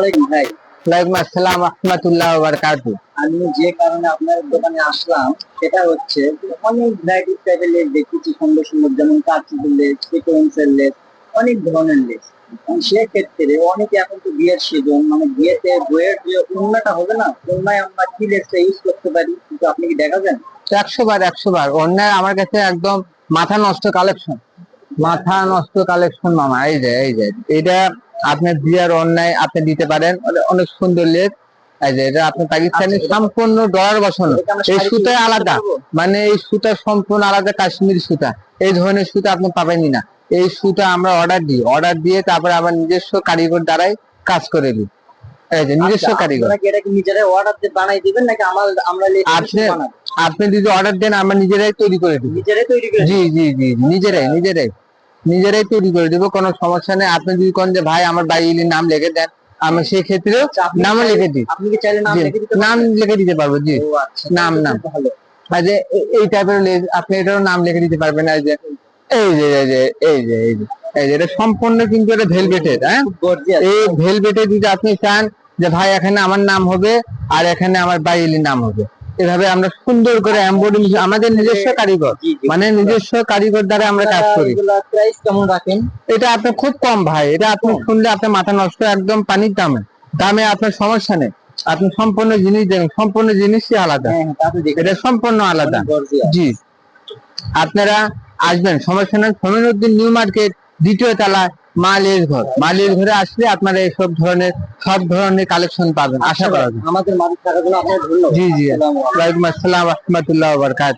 ভাই। ওয়ালাইকুম আসসালাম রহমতুল্লাহ বারকাতু আমি যে কারণে আপনার দোকানে আসলাম সেটা হচ্ছে অনেক ভ্যারাইটি টাইপের লেস দেখতেছি সুন্দর সুন্দর যেমন লেস সিকোয়েন্সের লেস অনেক ধরনের লেস সেক্ষেত্রে অনেকে এখন তো বিয়ের সিজন মানে বিয়েতে বইয়ের যে উন্নাটা হবে না উন্নায় আমরা কি লেসটা ইউজ করতে পারি কিন্তু আপনি কি দেখাবেন? একশো বার একশো বার। অন্যায় আমার কাছে একদম মাথা নষ্ট কালেকশন মাথা নষ্ট কালেকশন মামা এই যে এই যে এটা আপনার বিয়ার অন্যায় আপনি দিতে পারেন। অনেক সুন্দর লেস। এই যে এটা আপনি পাকিস্তানি আচ্ছা, সম্পূর্ণ ডলার বসানো। এই করতে আলাদা। মানে এই সুতা সম্পূর্ণ আলাদা কাশ্মীরি সুতা। এই ধরনের সুতা আপনি পাবেনই না। এই সুতা আমরা অর্ডার দিই। অর্ডার দিয়ে তারপরে আবার নিজস্ব কারিগর দ্বারাই কাজ করে দিই। এই যে নিজস্ব আচ্ছা, কারিগর। নিজেরাই অর্ডার দিয়ে বানাই দিবেন নাকি আমার আমরা আপনি আপনি যদি অর্ডার দেন আমরা নিজেরাই তৈরি করে দিই। নিজেরাই তৈরি করে জি জি জি নিজেরাই নিজেরাই। নিজেরাই তৈরি করে দিব কোনো সমস্যা নেই। আপনি যদি কোন যে ভাই আমার বাইলির নাম লিখে দেন। আমি সেই ক্ষেত্রেও আচ্ছা, চাইলে- লিখে দিই। আপনি কি চাইলে নাম লিখে দিতে নাম লিখে দিতে পারব জি। আচ্ছা নাম, নাম। আর যে এই টাইপের আপনি এটারও নাম লিখে দিতে পারবেন এই যে এই যে এই যে এই যে এই যে এই যে এটা সম্পূর্ণ কিন্তু এটা ভেলভেটের হ্যাঁ? এই ভেলভেটে যদি আপনি চান যে ভাই এখানে আমার নাম হবে আর এখানে আমার বাইলির নাম হবে। এভাবে আমরা সুন্দর করে এমব্রয়ডারি আমাদের নিজস্ব কারিগর। জি জি। মানে নিজস্ব কারিগর দ্বারা আমরা কাজ করি। প্রাইস কেমন রাখেন? এটা আপনি খুব কম ভাই। এটা আপনি শুনলে আপনার মাথা নষ্ট একদম পানির দামে। দামে আপনার সমস্যা নেই। আপনি সম্পূর্ণ জিনিস দেখেন সম্পূর্ণ জিনিসই আলাদা। হ্যাঁ হ্যাঁ এটা সম্পূর্ণ আলাদা। জি। আপনারা আসবেন। সমস্যা নেই। সমিনুদ্দিন নিউ মার্কেট দ্বিতীয় তলায়। মালের ঘর। মালের ঘরে আসলে আপনারা এইসব ধরনের সব ধরনের কালেকশন পাবেন। আশা করা যায়। আমাদের মালিক থাকার জন্য আপনাকে ধন্যবাদ। জি জি। ওয়ালাইকুম আসসালাম রহমতুল্লাহ বারকাত